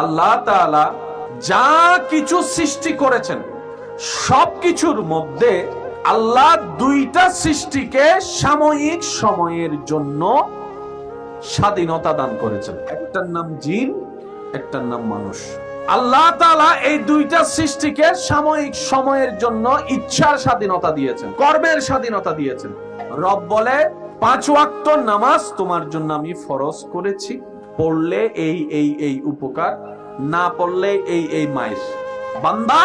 আল্লাহ যা কিছু সৃষ্টি করেছেন সব কিছুর মধ্যে আল্লাহ দুইটা সৃষ্টিকে সাময়িক সময়ের জন্য স্বাধীনতা দান করেছেন। একটার নাম জিন, একটার নাম মানুষ। আল্লাহ এই দুইটা সৃষ্টিকে সাময়িক সময়ের জন্য ইচ্ছার স্বাধীনতা দিয়েছেন, কর্মের স্বাধীনতা দিয়েছেন। রব বলে, পাঁচ ওয়াক্ত নামাজ তোমার জন্য আমি ফরজ করেছি। পড়লে এই এই এই উপকার, না পড়লে এই এই মায়ের বান্দা,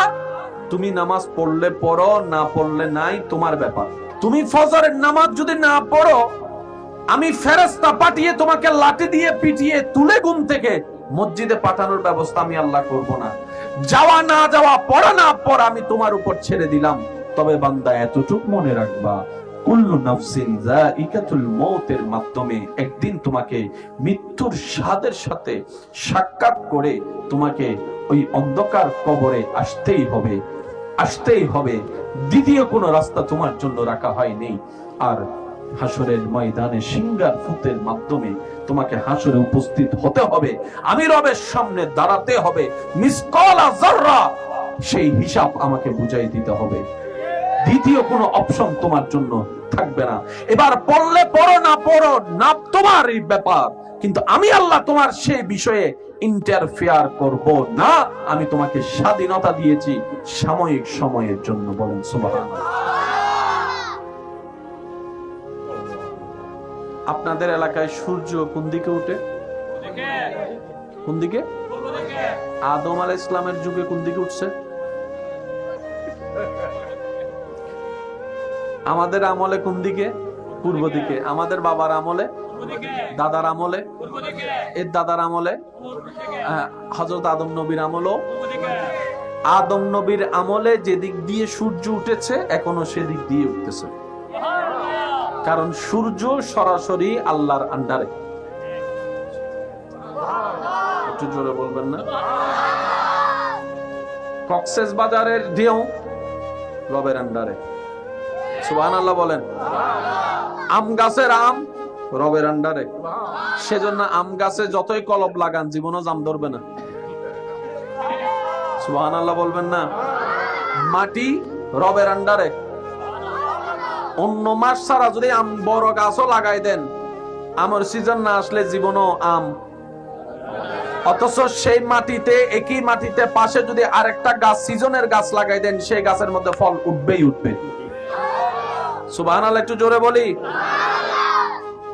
তুমি নামাজ পড়লে পড়ো, না পড়লে নাই, তোমার ব্যাপার। তুমি ফজরের নামাজ যদি না পড়ো, আমি ফেরেস্তা পাঠিয়ে তোমাকে লাঠি দিয়ে পিটিয়ে তুলে ঘুম থেকে মসজিদে পাঠানোর ব্যবস্থা আমি আল্লাহ করব না। যাওয়া না যাওয়া, পড়া না পড়া আমি তোমার উপর ছেড়ে দিলাম। তবে বান্দা, এতটুক মনে রাখবা কুল্লু নাফসিন যায়িকাতুল মৌতের মাধ্যমে একদিন তোমাকে মৃত্যুর স্বাদের সাথে সাক্ষাৎ করে তোমাকে ওই অন্ধকার কবরে আসতেই হবে আসতেই হবে। দ্বিতীয় কোনো রাস্তা তোমার জন্য রাখা হয়নি। আর হাসরের ময়দানে সিঙ্গার ফুতের মাধ্যমে তোমাকে হাসরে উপস্থিত হতে হবে। আমি রবের সামনে দাঁড়াতে হবে। মিসকলা জাররা সেই হিসাব আমাকে বুঝাই দিতে হবে। দ্বিতীয় কোনো অপশন তোমার জন্য থাকবে না। এবার পড়লে পড়ো, না পড়ো, না তোমার এই ব্যাপার। কিন্তু আমি আল্লাহ তোমার সেই বিষয়ে ইন্টারফেয়ার করব না। আমি তোমাকে স্বাধীনতা দিয়েছি সাময়িক সময়ের জন্য বলেন আপনাদের এলাকায় সূর্য কোন দিকে উঠে? কোন দিকে? আদম আলাইহিস ইসলামের যুগে কোন দিকে উঠছে? আমাদের আমলে কোন দিকে? পূর্ব দিকে। আমাদের বাবার আমলে, দাদার আমলে, এর দাদার আমলে হজরত আদম নবীর আমলও। আদম নবীর আমলে যেদিক দিয়ে সূর্য উঠেছে, এখনও সেদিক দিয়ে উঠতেছে। কারণ সূর্য সরাসরি আল্লাহর আন্ডারে। একটু জোরে বলবেন না? কক্সেস বাজারের ঢেউ, রবের আন্ডারে। আল্লাহ বলেন। আম গাছের আম রবের আন্ডারে। সেজন্য আম গাছে যতই কলব লাগান, জীবনও জাম ধরবে না। সুবহান আল্লাহ বলবেন না? মাটি রবের আন্ডারে। অন্য মাস ছাড়া যদি আম বড় গাছও লাগাই দেন, আমার সিজন না আসলে জীবনও আম। অথচ সেই মাটিতে, একই মাটিতে পাশে যদি আরেকটা গাছ, সিজনের গাছ লাগাই দেন, সেই গাছের মধ্যে ফল উঠবেই উঠবে। একটু জোরে বলি।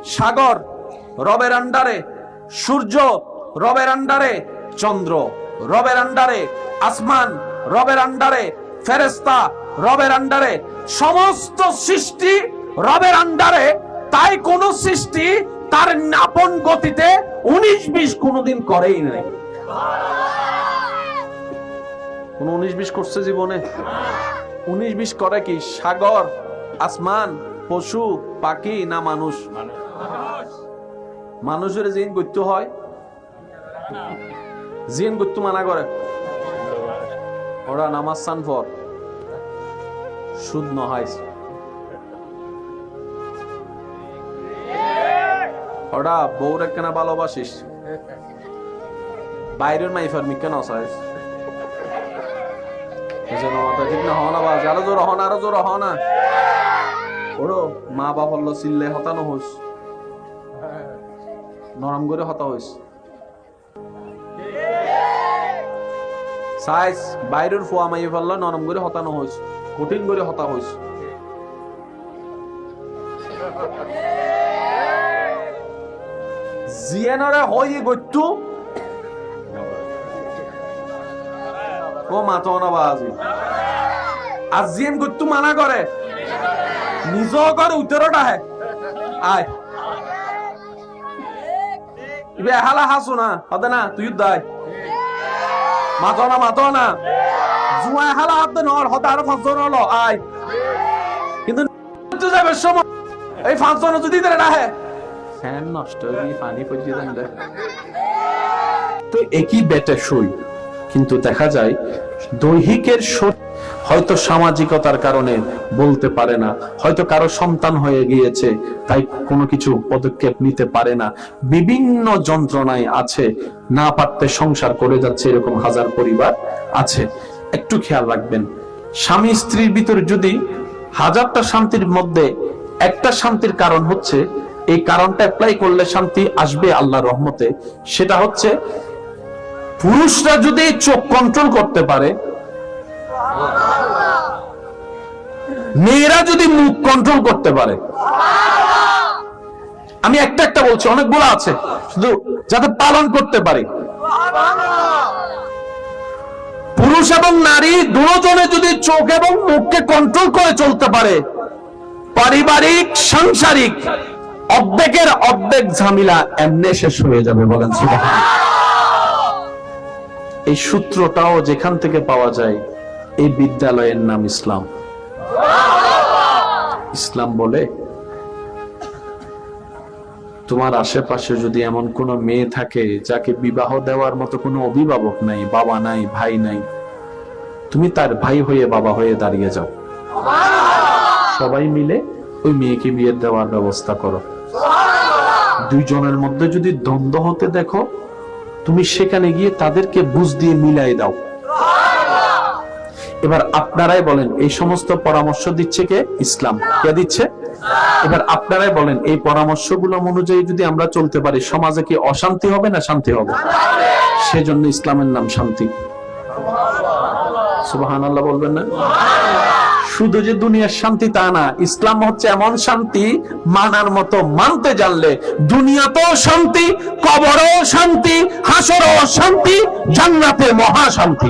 সাগর, রবের আন্ডারে। সূর্য, রবের আন্ডারে। চন্দ্র, রবের আন্ডারে। আসমান, রবের আন্ডারে। ফেরেস্তা রবের আন্ডারে। সমস্ত সৃষ্টি রবের আন্ডারে। তাই কোন সৃষ্টি তার নাপন গতিতে উনিশ বিশ কোনোদিন করেই নাই। কোন উনিশ বিশ করছে জীবনে? উনিশ বিশ করে কি? সাগর আসমান, পশু, পাখি না মানুষ? মানুষের জিন গত্য হয়? জিন গত্য মানা করে। ওরা নামাজ সুদ ওরা কেনা ভালোবাসিস। বাইরের কেন ঠিক না বাজ। আরও জোর হন আরও জোর হনা ওরো, মা বাপ হল্লো চিল্লে হতানো হইস নরম করে হতা হইস সাইজ, বাইরের ফুয়া মাই ফেলল, নরম করে হতানো হইস কঠিন করে হতা হইস জিয়ানরে হই গত্তু ও মাতো না বাজি আর জিয়ান গত্তু মানা করে। নিজ করে উত্তরটা হে আয়। ইবে হালা হাসু না হদে না তুই দাই মাতো না মাতো না। জুয়া হালা হাত নর হতে আরও ফাঁসজন হলো। আয়। কিন্তু তুই যাবে সময় এই ফাঁসজন যদি না হে ফ্যান নষ্ট হয়ে পানি তো একই বেটে সই কিন্তু দেখা যায় দৈহিকের হয়তো সামাজিকতার কারণে বলতে পারে না, হয়তো কারও সন্তান হয়ে গিয়েছে, তাই কোনো কিছু পদক্ষেপ নিতে পারে না। বিভিন্ন যন্ত্রণায় আছে, না পারতে সংসার করে যাচ্ছে এরকম হাজার পরিবার আছে। একটু খেয়াল রাখবেন, স্বামী স্ত্রীর ভিতর যদি হাজারটা শান্তির মধ্যে একটা শান্তির কারণ হচ্ছে, এই কারণটা অ্যাপ্লাই করলে শান্তি আসবে আল্লাহর রহমতে, সেটা হচ্ছে পুরুষরা যদি চোখ কন্ট্রোল করতে পারে, মেয়েরা যদি মুখ কন্ট্রোল করতে পারে, আমি একটা একটা বলছি, অনেকগুলো আছে, শুধু যাতে পালন করতে পারে। পুরুষ এবং নারী দুজনে যদি চোখ এবং মুখকে কন্ট্রোল করে চলতে পারে, পারিবারিক, সাংসারিক অর্ধেকের অর্ধেক ঝামেলা এমনি শেষ হয়ে যাবে, বলেন এই সূত্রটাও যেখান থেকে পাওয়া যায়, এই বিদ্যালয়ের নাম ইসলাম। ইসলাম বলে, তোমার আশেপাশে যদি এমন কোন মেয়ে থাকে যাকে বিবাহ দেওয়ার মতো কোনো অভিভাবক নাই, বাবা নাই, ভাই নাই, তুমি তার ভাই হয়ে বাবা হয়ে দাঁড়িয়ে যাও। সবাই মিলে ওই মেয়েকে বিয়ে দেওয়ার ব্যবস্থা করো। দুইজনের মধ্যে যদি দ্বন্দ্ব হতে দেখো তুমি সেখানে গিয়ে তাদেরকে বুঝ দিয়ে মিলাই দাও। এবার আপনারাই বলেন, এই সমস্ত পরামর্শ দিচ্ছে কে? ইসলাম। কে দিচ্ছে? এবার আপনারাই বলেন, এই পরামর্শগুলো অনুযায়ী যদি আমরা চলতে পারি, সমাজে কি অশান্তি হবে না শান্তি হবে? সেজন্য ইসলামের নাম শান্তি। সুবাহান আল্লাহ বলবেন না? শুধু যে দুনিয়ার শান্তি তা না ইসলাম হচ্ছে এমন শান্তি মানার মতো মানতে জানলে দুনিয়াতেও শান্তি কবরও শান্তি হাসরও শান্তি জান্নাতে মহা শান্তি।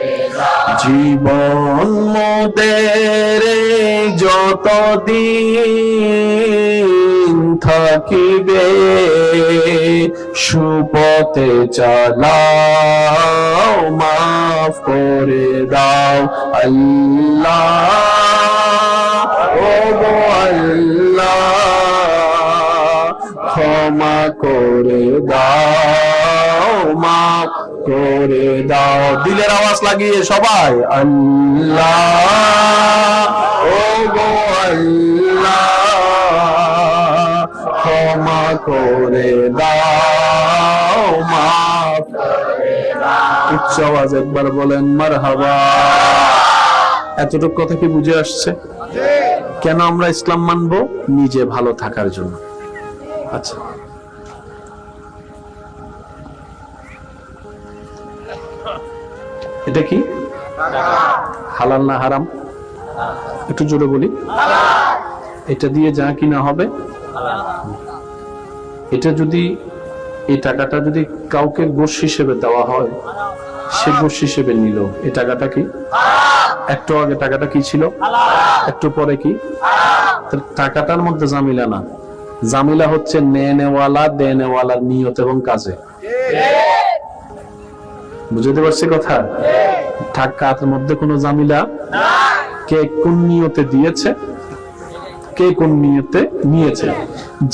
জীবন মোদের যত দিন থাকিবে, সুপথে চালাও, মাফ করে দাও আল্লাহ। ও আল্লাহ, ক্ষমা করে দাও, মাফ করে দাও। দিলের আওয়াজ লাগিয়ে সবাই আল্লাহ ও গো আল্লাহ ক্ষমা করে দাও মাফ উচ্চ আওয়াজ একবার বলেন মার হাবা এতটুকু কথা কি বুঝে আসছে? কেন আমরা ইসলাম মানবো? নিজে ভালো থাকার জন্য। আচ্ছা। এটা কি? হালাল না হারাম? একটু জোরে বলি। এটা দিয়ে যা কিনা হবে। এটা যদি, এই টাকাটা যদি কাউকে গোশ হিসেবে দেওয়া হয়, সে গোশ হিসেবে নিল। এই টাকাটা কি? একটু আগে টাকাটা কি ছিল? একটু পরে কি? টাকাটার মধ্যে জামিলা না। জামিলা হচ্ছে নেনেওয়ালা দেনেওয়ালার নিয়ত এবং কাজে। বুঝতে পারছি কথা? টাকার মধ্যে কোনো জামিলা? কে কোন নিয়তে দিয়েছে? কে কোন নিয়তে নিয়েছে?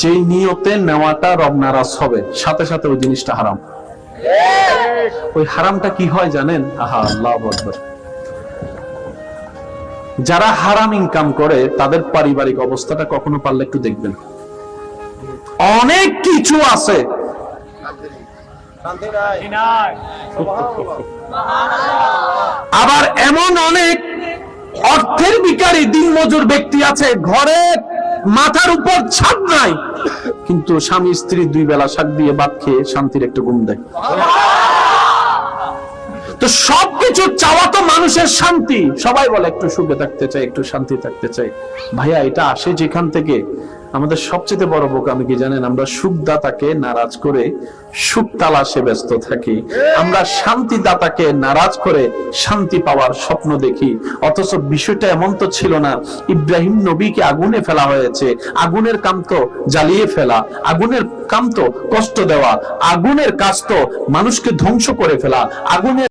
যেই নিয়তে নেওয়াটা রব নারাজ হবে, সাথে সাথে ওই জিনিসটা হারাম। ওই হারামটা কি হয় জানেন? আহা, আল্লাহ যারা হারাম ইনকাম করে, তাদের পারিবারিক অবস্থাটা কখনো পারলে একটু দেখবেন। অনেক কিছু আছে। আবার এমন অনেক অর্থের বিকারী দিনমজুর ব্যক্তি আছে, ঘরে মাথার উপর ছাদ নাই, কিন্তু স্বামী, স্ত্রী দুই বেলা শাক দিয়ে ভাত খেয়ে শান্তির একটু ঘুম দেয়। তো সবকিছু চাওয়া তো মানুষের শান্তি। সবাই বলে, একটু সুখে থাকতে চাই, একটু শান্তি থাকতে চাই। ভাইয়া, এটা আসে যেখান থেকে আমাদের সবচেয়ে বড় বোকামি কি জানেন? আমরা সুখদাতাকে নারাজ করে সুখ তালাশে ব্যস্ত থাকি। আমরা শান্তিদাতাকে নারাজ করে শান্তি পাওয়ার স্বপ্ন দেখি। অথচ বিষয়টা এমন তো ছিল না। ইব্রাহিম নবীকে আগুনে ফেলা হয়েছে। আগুনের কাম তো জ্বালিয়ে ফেলা। আগুনের কাম তো কষ্ট দেওয়া। আগুনের কাজ তো মানুষকে ধ্বংস করে ফেলা। আগুনের